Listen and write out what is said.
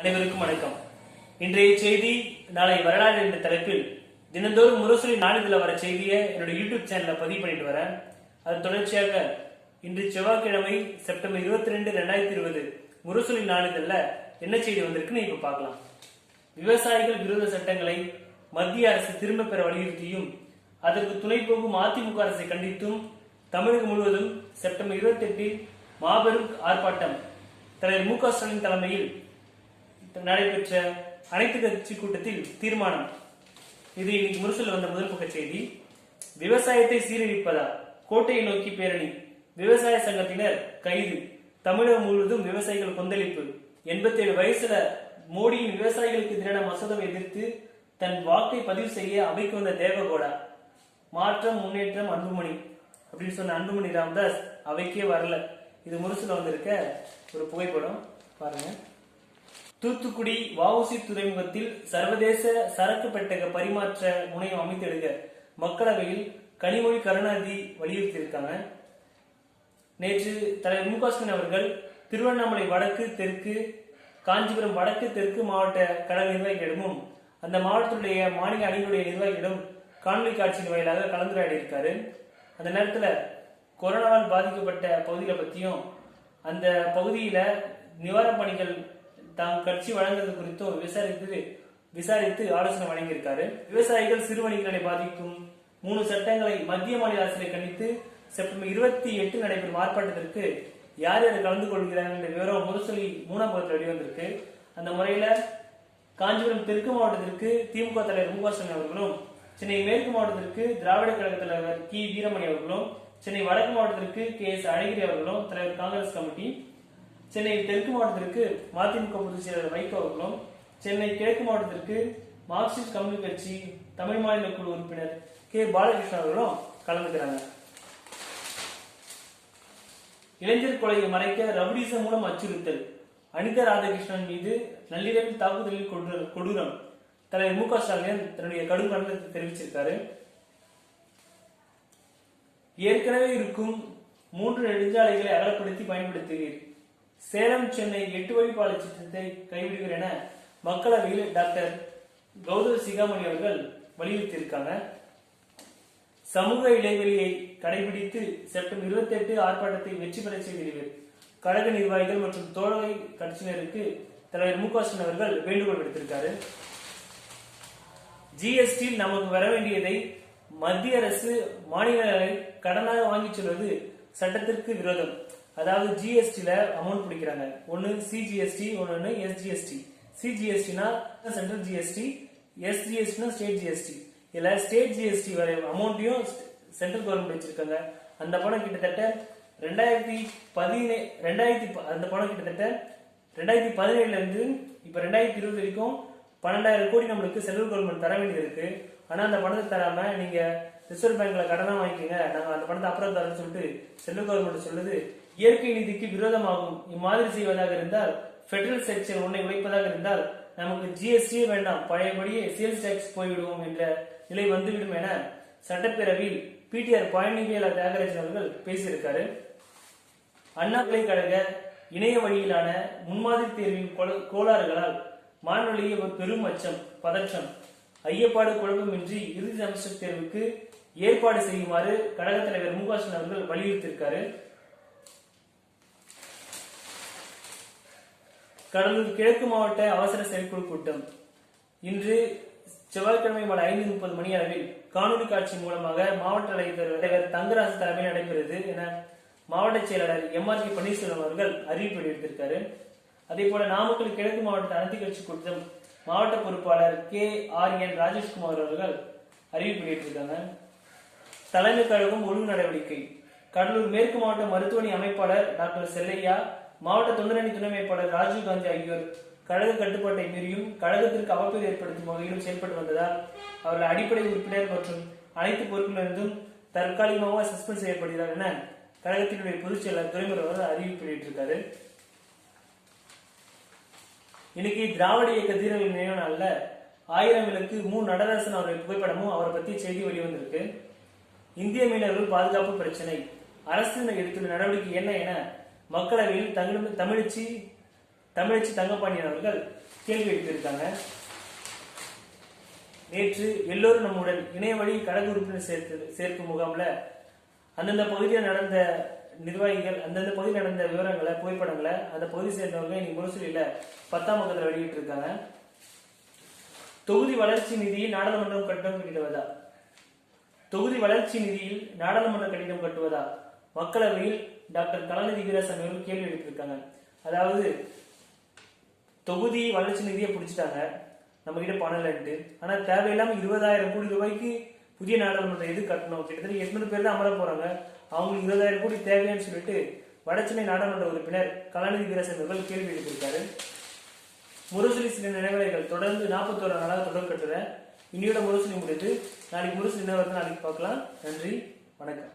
அனைவருக்கும் வணக்கம். இன்றைய செய்தி நாளை வரலாறு என்ற தலைப்பில் தினந்தோறும் முரசொலி நாளிதழில் வர செய்தியை என்னோட யூடியூப் சேனலில் பதிவு பண்ணிட்டு வரேன். அது தொடர்ச்சியாக இன்று செவ்வாய்க்கிழமை செப்டம்பர் இருபத்தி ரெண்டு ரெண்டாயிரத்தி இருபது முரசொலி நாளிதழில் என்ன செய்தி வந்திருக்குன்னு இப்போ பார்க்கலாம். விவசாயிகள் விரோத சட்டங்களை மத்திய அரசு திரும்ப பெற வலியுறுத்தியும் அதற்கு துணை போகும் அதிமுக அரசை கண்டித்தும் தமிழகம் முழுவதும் செப்டம்பர் இருபத்தி எட்டில் மாபெரும் ஆர்ப்பாட்டம் தலைவர் மு க ஸ்டாலின் தலைமையில் நடைபெற்ற அனைத்து கட்சி கூட்டத்தில் தீர்மானம். இது இன்னைக்கு முரசில் வந்த முதல் பக்க செய்தி. விவசாயத்தை சீரழிப்பதா கோட்டையை நோக்கி பேரணி. விவசாய சங்கத்தினர் கைது. தமிழகம் முழுவதும் விவசாயிகள் கொந்தளிப்பு. எண்பத்தி ஏழு வயசுல மோடியின் விவசாயிகளுக்கு எதிரான மசோதாவை எதிர்த்து தன் வாக்கை பதிவு செய்ய அவைக்கு வந்த தேவகோடா. மாற்றம் முன்னேற்றம் அன்புமணி. அப்படின்னு சொன்ன அன்புமணி ராம்தாஸ் அவைக்கே வரல. இது முரசுல வந்திருக்க ஒரு புகைப்படம். பாருங்க. தூத்துக்குடி வஉசி துறைமுகத்தில் சர்வதேச சரக்கு பெட்டக பரிமாற்ற முனையம் அமைத்தெடுக்க மக்களவையில் கனிமொழி கருணாநிதி வலியுறுத்தியிருக்காங்க. நேற்று தலைவர் மு அவர்கள் திருவண்ணாமலை வடக்கு தெற்கு காஞ்சிபுரம் வடக்கு தெற்கு மாவட்ட கழக நிர்வாகிகளிடமும் அந்த மாவட்டத்துடைய மாநில அணிகளுடைய நிர்வாகிகளிடம் காணொலி காட்சியின் வாயிலாக கலந்துரையாடி இருக்காரு அந்த நேரத்தில் கொரோனாவால் பாதிக்கப்பட்ட பகுதிகளை பற்றியும் அந்த பகுதியில் நிவாரணப் பணிகள் தாம் கட்சி வழங்குவது குறித்தும் விசாரித்து விசாரித்து ஆலோசனை வழங்கியிருக்காரு. விவசாயிகள் சிறு வணிகர்களை பாதிக்கும் மூணு சட்டங்களை மத்திய மாநில அரசுகளை கண்டித்து செப்டம்பர் இருபத்தி எட்டு நடைபெறும் ஆர்ப்பாட்டத்திற்கு யார் யார் கலந்து கொள்கிறார்கள் என்ற விவரம் முரசொலி மூணாம் பக்கத்தில் வெளிவந்திருக்கு. அந்த முறையில காஞ்சிபுரம் தெற்கு மாவட்டத்திற்கு திமுக தலைவர் மு அவர்களும் சென்னை மேற்கு மாவட்டத்திற்கு திராவிட கழக தலைவர் கி வீரமணி அவர்களும் சென்னை வடக்கு மாவட்டத்திற்கு கே எஸ் அழகிரி அவர்களும் தலைவர் காங்கிரஸ் கமிட்டி சென்னை தெற்கு மாவட்டத்திற்கு மதிமுக பொதுச் செயலர் வைகோ அவர்களும் சென்னை கிழக்கு மாவட்டத்திற்கு மார்க்சிஸ்ட் கம்யூனிஸ்ட் கட்சி தமிழ் மாநில குழு உறுப்பினர் கே. பாலகிருஷ்ணன் அவர்களும் கலந்துக்கிறாங்க. இளைஞர் கொலையை மறைக்க ரவுடிசம் மூலம் அச்சுறுத்தல். அனிதா ராதாகிருஷ்ணன் மீது நள்ளிரவில் தாக்குதலில் கொடூர- கொடூரம். தலைவர் மு க ஸ்டாலின் தன்னுடைய கடும் கண்டனத்தை தெரிவிச்சிருக்காரு. ஏற்கனவே இருக்கும் மூன்று நெடுஞ்சாலைகளை அகலப்படுத்தி பயன்படுத்துகிறீர். சேலம் சென்னை எட்டு வழிப்பாதை திட்டத்தை கைவிடுவீர் என மக்களவையில் டாக்டர் கௌதம் சிகாமணி அவர்கள் வலியுறுத்தியிருக்காங்க. சமூக இடைவெளியை கடைபிடித்து செப்டம்பர் இருபத்தி எட்டு ஆர்ப்பாட்டத்தை வெற்றி பெற செய்கிறீர்கள் கழக நிர்வாகிகள் மற்றும் தோழமை கட்சியினருக்கு தலைவர் மு. அவர்கள் வேண்டுகோள் விடுத்திருக்காரு. ஜிஎஸ்டி நமக்கு வர வேண்டியதை மத்திய அரசு மாநிலங்களை கடனாக வாங்கிச் செல்வது சட்டத்திற்கு விரோதம். அதாவது ஜிஎஸ்டில அமௌண்ட் பிடிக்கிறாங்க. ஒன்னு சிஜிஎஸ்டி ஒன்னு எஸ்ஜிஎஸ்டி சிஜிஎஸ்டினா சென்ட்ரல் ஜிஎஸ்டி எஸ்ஜிஎஸ்டினா ஸ்டேட் ஜிஎஸ்டி இதுல ஸ்டேட் ஜிஎஸ்டி வர அமௌண்ட்டையும் சென்ட்ரல் கவர்மெண்ட் வச்சிருக்காங்க. அந்த பணம் கிட்டத்தட்ட ரெண்டாயிரத்தி பதினே ரெண்டாயிரத்தி ப- அந்த பணம் கிட்டத்தட்ட ரெண்டாயிரத்தி பதினேழுல இருந்து இப்ப ரெண்டாயிரத்தி இருபது வரைக்கும் பன்னெண்டாயிரம் கோடி நம்மளுக்கு சென்ட்ரல் கவர்மெண்ட் தர வேண்டியது இருக்கு. ஆனா அந்த பணத்தை தராம நீங்க ரிசர்வ் பேங்க்ல கடனா வாங்கிக்கோங்க. நாங்க அந்த பணத்தை அப்புறம் தரோம்னு சொல்லிட்டு சென்ட்ரல் கவர்மெண்ட் சொல்லுது இயற்கை நீதிக்கு விரோதமாகும். இம்மாதிரி செய்வதாக இருந்தால் பெடரல் செக்ஷன் ஒன்னை உழைப்பதாக இருந்தால் நமக்கு ஜிஎஸ்டி வேண்டாம். பழையபடியே சேல்ஸ் டாக்ஸ் போய்விடுவோம் என்ற நிலை வந்துவிடும் என சட்டப்பேரவையில் பிடிஆர் பழனிவேலா தியாகராஜன் அவர்கள் பேசியிருக்காரு. அண்ணா பல்கலைக்கழக இணைய வழியிலான முன்மாதிரி தேர்வின் கோல- கோளாறுகளால் மாணவர்களிடையே ஒரு பெரும் அச்சம் பதற்றம். ஐயப்பாடு குழப்பமின்றி இறுதி செமஸ்டர் தேர்வுக்கு ஏற்பாடு செய்யுமாறு கழக தலைவர் முகாசன் அவர்கள் வலியுறுத்தியிருக்காரு. கடலூர் கிழக்கு மாவட்ட அவசர செயற்குழு கூட்டம். இன்று செவ்வாய்க்கிழமை மாலை ஐந்து முப்பது மணி அளவில் காணொலி காட்சி மூலமாக மாவட்ட தலைவர் தலைவர் தங்கராசு தலைமையில் நடைபெறுது என மாவட்ட செயலாளர் எம் ஆர் கே பன்னீர்செல்வம் அவர்கள் அறிவிப்பு வெளியிட்டிருக்காரு. அதே போல நாமக்கல் கிழக்கு மாவட்ட அனைத்து கட்சி கூட்டம் மாவட்ட பொறுப்பாளர் கே ஆர் என் ராஜேஷ்குமார் அவர்கள் அறிவிப்பு வெளியிட்டிருக்காங்க. தலைமை கழகம் ஒழுங்கு நடவடிக்கை. கடலூர் மேற்கு மாவட்ட மருத்துவமனை அமைப்பாளர் டாக்டர் செல்லையா மாவட்ட தொண்டரணி துணை வேட்பாளர் ராஜீவ்காந்தி ஆகியோர் கழக கட்டுப்பாட்டை மீறியும் கழகத்திற்கு அவப்பேறு ஏற்படுத்தும் வகையிலும் செயல்பட்டு வந்ததால் அவர்கள் அடிப்படை உறுப்பினர் மற்றும் அனைத்து பொறுப்பிலிருந்தும் தற்காலிகமாக சஸ்பெண்ட் செய்யப்படுகிறார் என கழகத்தினுடைய பொதுச் செயலர் துறைமுறை அறிவிப்பு வெளியிட்டிருக்காரு. இன்னைக்கு திராவிட இயக்க தீரவின் நினைவு நாளில் ஆயிரம் விளக்கு மு நடராசன் அவருடைய புகைப்படமும் அவரை பத்தி செய்தி வெளிவந்திருக்கு இந்திய மீனவர்கள் பாதுகாப்பு பிரச்சனை. அரசு எடுத்துள்ள நடவடிக்கை என்ன என மக்களவையில் தமிழ் தமிழிச்சி தமிழச்சி தங்கப்பாண்டியன் அவர்கள் கேள்வி எழுப்பியிருக்காங்க. நேற்று எல்லோரும் நம்முடன் இணைய வழி கழக உறுப்பினர் சேர்த்து சேர்க்கும் முகாம்ல அந்தந்த பகுதியில் நடந்த நிர்வாகிகள் அந்தந்த பகுதியில் நடந்த விவரங்களை புகைப்படங்களை அந்த பகுதி சேர்ந்தவங்க இன்னைக்கு முரசொலியில பத்தாம் பக்கத்தில் வெளியிட்டு இருக்காங்க தொகுதி வளர்ச்சி நிதியில் நாடாளுமன்றம் கட்டணம் கட்டிடுவதா தொகுதி வளர்ச்சி நிதியில் நாடாளுமன்ற கட்டிடம் கட்டுவதா? மக்களவையில் டாக்டர் கலாநிதி வீராசாமி அவர்கள் கேள்வி எழுப்பியிருக்காங்க. அதாவது தொகுதி வளர்ச்சி நிதியை பிடிச்சிட்டாங்க. நம்ம கிட்ட பணம் இல்லைன்ட்டு ஆனா தேவையில்லாம இருபதாயிரம் கோடி ரூபாய்க்கு புதிய நாடாளுமன்றம் எது கட்டணும்? கிட்டத்தட்ட எட்நூறு பேர் தான் அமர போறாங்க. அவங்களுக்கு இருபதாயிரம் கோடி தேவையான்னு சொல்லிட்டு வடச்சென்னை நாடாளுமன்ற உறுப்பினர் கலாநிதி வீராசாமி அவர்கள் கேள்வி எழுப்பியிருக்காரு. முரசொலி சில நினைவலைகள் தொடர்ந்து நாற்பத்தோரு நாளாக தொடர் கட்டுறேன். இன்னையோட முரசொலி முடித்து நாளைக்கு முரசொலி என்ன வருது நாளைக்கு பார்க்கலாம். நன்றி. வணக்கம்.